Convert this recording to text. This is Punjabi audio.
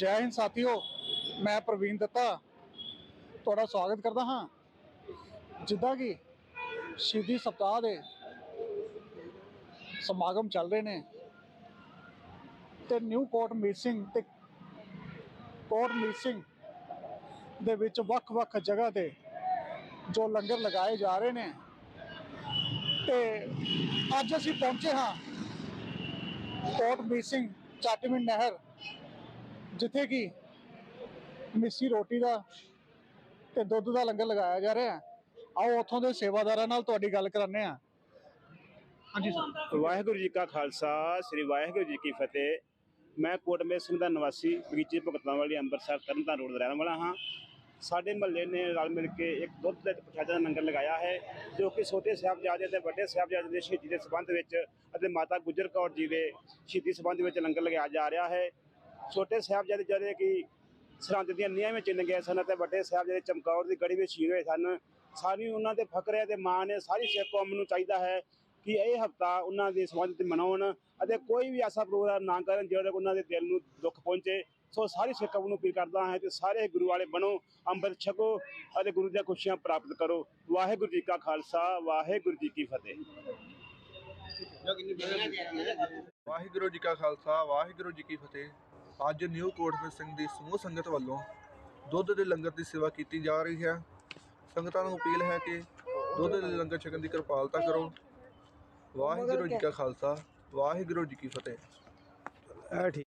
ਜੈ ਹਿੰਦ ਸਾਥੀਓ, ਮੈਂ ਪ੍ਰਵੀਨ ਦੱਤਾ। ਤੁਹਾਡਾ ਸਵਾਗਤ ਕਰਦਾ ਹਾਂ। ਜਿੱਦਾਂ ਕਿ ਸ਼ਹੀਦੀ ਸਪਤਾਹ ਦੇ ਸਮਾਗਮ ਚੱਲ ਰਹੇ ਨੇ ਤੇ ਨਿਊ ਕੋਰਟ ਮੀਸਿੰਗ ਤੇ ਕੋਰਟ ਮੀਸਿੰਗ ਦੇ ਵਿੱਚ ਵੱਖ-ਵੱਖ ਜਗ੍ਹਾ ਤੇ ਜੋ ਲੰਗਰ ਲਗਾਏ ਜਾ ਰਹੇ ਨੇ। ਤੇ ਅੱਜ ਅਸੀਂ ਪਹੁੰਚੇ ਹਾਂ ਕੋਟ ਮੀਸਿੰਗ ਚਾਟਮਿੰਟ ਨਹਿਰ ਜਿੱਥੇ ਕਿ ਮਿੱਸੀ ਰੋਟੀ ਦਾ ਤੇ ਦੁੱਧ ਦਾ ਲੰਗਰ ਲਗਾਇਆ ਜਾ ਰਿਹਾ ਹੈ। ਆਓ ਉੱਥੋਂ ਦੇ ਸੇਵਾਦਾਰਾਂ ਨਾਲ ਤੁਹਾਡੀ ਗੱਲ ਕਰਾਉਂਦੇ ਹਾਂ। ਹਾਂਜੀ ਸਰ। ਵਾਹਿਗੁਰੂ ਜੀ ਕਾ ਖਾਲਸਾ, ਸ੍ਰੀ ਵਾਹਿਗੁਰੂ ਜੀ ਕੀ ਫਤਿਹ। ਮੈਂ ਕੋਟਮੇਰ ਸਿੰਘ ਦਾ ਨਿਵਾਸੀ, ਬਗੀਚੇ ਭਗਤਾਂ ਵਾਲੀ ਅੰਮ੍ਰਿਤਸਰ ਤਰਨਤਾਰਨ ਰੋਡ ਦਾ ਰਹਿਣ ਵਾਲਾ ਹਾਂ। ਸਾਡੇ ਮਹੱਲੇ ਨੇ ਰਲ ਮਿਲ ਕੇ ਇੱਕ ਦੁੱਧ ਦੇ ਪ੍ਰਸ਼ਾਦਾ ਦਾ ਲੰਗਰ ਲਗਾਇਆ ਹੈ, ਜੋ ਕਿ ਛੋਟੇ ਸਾਹਿਬਜ਼ਾਦੇ ਤੇ ਵੱਡੇ ਸਾਹਿਬਜ਼ਾਦੇ ਦੇ ਸ਼ਹੀਦੀ ਦੇ ਸੰਬੰਧ ਵਿੱਚ ਅਤੇ ਮਾਤਾ ਗੁਜਰ ਕੌਰ ਜੀ ਦੇ ਸ਼ਹੀਦੀ ਸੰਬੰਧ ਵਿੱਚ ਲੰਗਰ ਲਗਾਇਆ ਜਾ ਰਿਹਾ ਹੈ। ਛੋਟੇ ਸਾਹਿਬਜ਼ਾਦੇ ਜਿਹੜੇ ਕਿ ਸਰਹੰਦ ਦੀਆਂ ਨੀਹਾਂ ਵਿੱਚ ਚਿਣ ਗਏ ਸਨ ਅਤੇ ਵੱਡੇ ਸਾਹਿਬਜ਼ਾਦੇ ਚਮਕੌਰ ਦੀ ਗੜੀ ਵਿੱਚ ਸ਼ਹੀਦ ਹੋਏ ਸਨ। ਸਾਰੀ ਉਹਨਾਂ ਦੇ ਫਕਰ ਹੈ ਤੇ ਮਾਣ ਹੈ ਸਾਰੀ ਸਿੱਖ ਕੌਮ ਨੂੰ ਚਾਹੀਦਾ ਹੈ ਕਿ ਇਹ ਹਫਤਾ ਉਹਨਾਂ ਦੇ ਸੰਬੰਧ ਤੇ ਮਨਾਉਣ ਅਤੇ ਕੋਈ ਵੀ ਐਸਾ ਪ੍ਰੋਗਰਾਮ ਨਾ ਕਰਨ ਜਿਹੜਾ ਉਹਨਾਂ ਦੇ ਦਿਲ ਨੂੰ ਦੁੱਖ ਪਹੁੰਚੇ। ਸੋ ਸਾਰੀ ਸਿੱਖ ਕੌਮ ਨੂੰ ਅਪੀਲ ਕਰਦਾ ਹਾਂ ਤੇ ਸਾਰੇ ਗੁਰੂ ਵਾਲੇ ਬਣੋ, ਅੰਮ੍ਰਿਤ ਛਕੋ ਅਤੇ ਗੁਰੂ ਦੀਆਂ ਖੁਸ਼ੀਆਂ ਪ੍ਰਾਪਤ ਕਰੋ। ਵਾਹਿਗੁਰੂ ਜੀ ਕਾ ਖਾਲਸਾ, ਵਾਹਿਗੁਰੂ ਜੀ ਕੀ ਫਤਿਹ। ਵਾਹਿਗੁਰੂ ਜੀ ਕਾ ਖਾਲਸਾ, ਵਾਹਿਗੁਰੂ ਜੀ ਕੀ ਫਤਿਹ। ਅੱਜ ਨਿਊ ਕੋਟਮੇ ਸਿੰਘ ਦੀ ਸਮੂਹ ਸੰਗਤ ਵੱਲੋਂ ਦੁੱਧ ਦੇ ਲੰਗਰ ਦੀ ਸੇਵਾ ਕੀਤੀ ਜਾ ਰਹੀ ਹੈ। ਸੰਗਤਾਂ ਨੂੰ ਅਪੀਲ ਹੈ ਕਿ ਦੁੱਧ ਦੇ ਲੰਗਰ ਛਕਣ ਦੀ ਕਿਰਪਾਲਤਾ ਕਰੋ। ਵਾਹਿਗੁਰੂ ਜੀ ਕਾ ਖਾਲਸਾ, ਵਾਹਿਗੁਰੂ ਜੀ ਕੀ ਫਤਿਹ। ਠੀਕ।